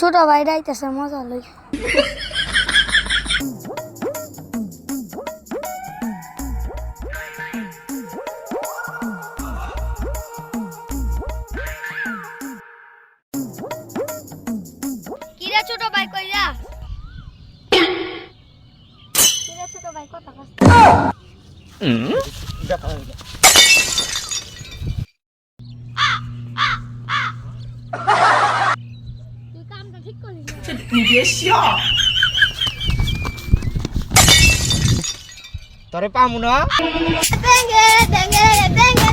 ছোট ভাই রাইতেছে মজা লই। কিরে ছোট ভাই কই যা কিরে ছোট ভাই কথা কস। 这你别笑。Tore pamu no? Tenggelam, tenggelam, tenggelam.